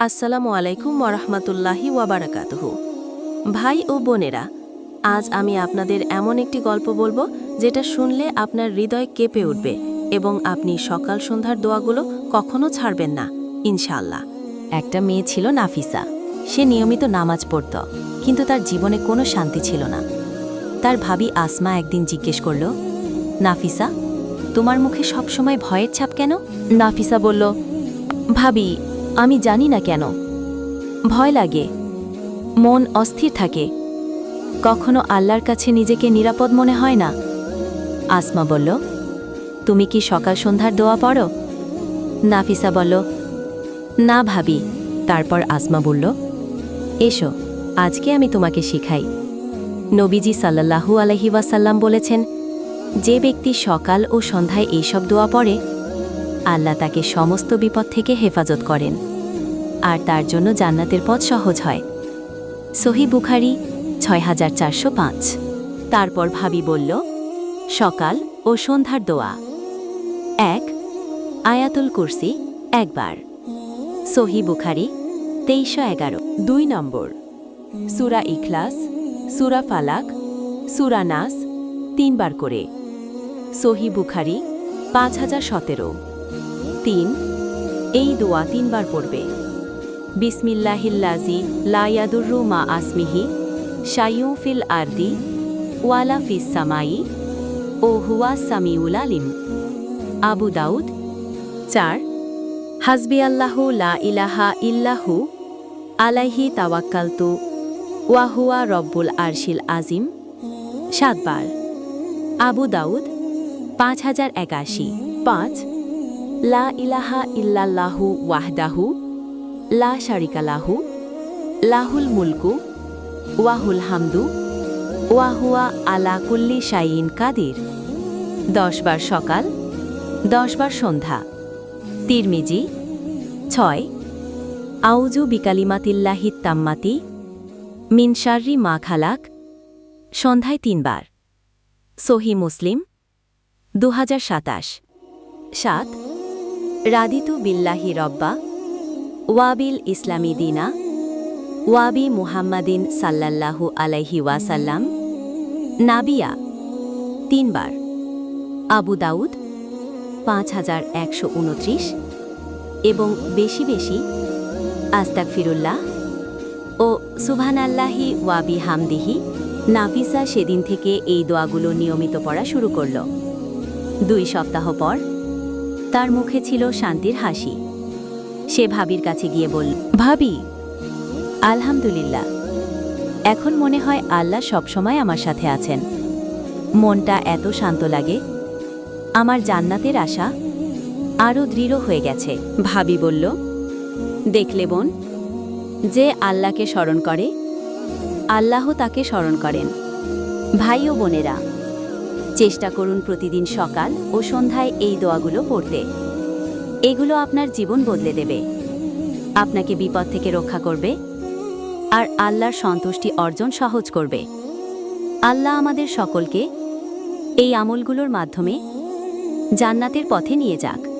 আসসালামু আলাইকুম ওরহমতুল্লাহি ওয়াবারাকাতুহ ভাই ও বোনেরা, আজ আমি আপনাদের এমন একটি গল্প বলব যেটা শুনলে আপনার হৃদয় কেঁপে উঠবে এবং আপনি সকাল সন্ধ্যার দোয়াগুলো কখনো ছাড়বেন না ইনশাল্লাহ একটা মেয়ে ছিল নাফিসা। সে নিয়মিত নামাজ পড়ত, কিন্তু তার জীবনে কোনো শান্তি ছিল না। তার ভাবি আসমা একদিন জিজ্ঞেস করল, নাফিসা, তোমার মুখে সবসময় ভয়ের ছাপ কেন? নাফিসা বলল, ভাবি আমি জানি না কেন। ভয় লাগে। মন অস্থির থাকে। কখনো আল্লাহর কাছে নিজেকে নিরাপদ মনে হয় না। আসমা বলল, তুমি কি সকাল সন্ধ্যার দোয়া পড়ো? নাফিসা বলল, না ভাবি। তারপর আসমা বলল, এসো, আজকে আমি তোমাকে শিখাই। নবীজি সাল্লাল্লাহু আলহি ওয়াসাল্লাম বলেছেন, যে ব্যক্তি সকাল ও সন্ধ্যায় এইসব দোয়া পড়ে আল্লাহ তাকে সমস্ত বিপদ থেকে হেফাজত করেন। আর তার জন্য জান্নাতের পথ সহজ হয়। সহি বুখারি ছয় হাজার চারশো পাঁচ। তারপর ভাবি বলল, সকাল ও সন্ধ্যার দোয়া। এক, আয়াতুল কুরসি, একবার। সহি বুখারি, তেইশশো এগারো। দুই নম্বর, সুরা ইখলাস, সুরা ফালাক, সুরা নাস, তিনবার করে। সহি বুখারি, পাঁচ হাজার সতেরো। তিন, এই দোয়া তিনবার পড়বে। বিসমিল্লাহিল্লাজি লায়াদুরু মা আসমিহি শায়ু ফিল আরদি, ওয়ালা ফিস সামাই, ও হুয়া সামিউল আলিম। আবু দাউদ, চার, হাসবি আল্লাহু লা ইলাহা ইল্লাহু আলাইহি তাওয়াক্কালতু ওয়াহুয়া রব্বুল আরশিল আজিম। সাতবার। আবু দাউদ, পাঁচ হাজার একাশি। পাঁচ লা ইলাহা ইল্লাল্লাহু ওয়াহদাহু, লা শারিকালাহু লাহুল মুলকু, ওয়াহুল হামদু ওয়াহুয়া আলা কুল্লি শাইন কাদির। দশবার সকাল দশবার সন্ধ্যা। তিরমিজি, ছয় আউজু বিকালিমাতিল্লাহি তাম্মাতি মিনশার্রি মা খালাক, সন্ধ্যায় তিনবার সহি মুসলিম দু হাজার সাতাশ। সাত রাদিতু বিল্লাহি রব্বা, ওয়াবিল ইসলামী দিনা, ওয়াবি মুহাম্মাদিন সাল্লাল্লাহু আলাইহি ওয়াসাল্লাম, নাবিয়া, তিনবার। আবু দাউদ, পাঁচ হাজার একশো উনত্রিশ এবং বেশি বেশি আস্তাক ফিরুল্লাহ ও সুবহানাল্লাহি ওয়াবি হামদিহি নাফিসা সেদিন থেকে এই দোয়াগুলো নিয়মিত পড়া শুরু করল। দুই সপ্তাহ পর তার মুখে ছিল শান্তির হাসি। সে ভাবির কাছে গিয়ে বলল, ভাবি, আলহামদুলিল্লাহ। এখন মনে হয় আল্লাহ সবসময় আমার সাথে আছেন। মনটা এত শান্ত লাগে, আমার জান্নাতের আশা আরও দৃঢ় হয়ে গেছে। ভাবি বলল, দেখলে বোন, যে আল্লাহকে স্মরণ করে, আল্লাহ তাকে স্মরণ করেন। ভাই ও বোনেরা চেষ্টা করুন প্রতিদিন সকাল ও সন্ধ্যায় এই দোয়াগুলো পড়তে। এগুলো আপনার জীবন বদলে দেবে। আপনাকে বিপদ থেকে রক্ষা করবে আর আল্লাহর সন্তুষ্টি অর্জন সহজ করবে। আল্লাহ আমাদের সকলকে এই আমলগুলোর মাধ্যমে জান্নাতের পথে নিয়ে যাক।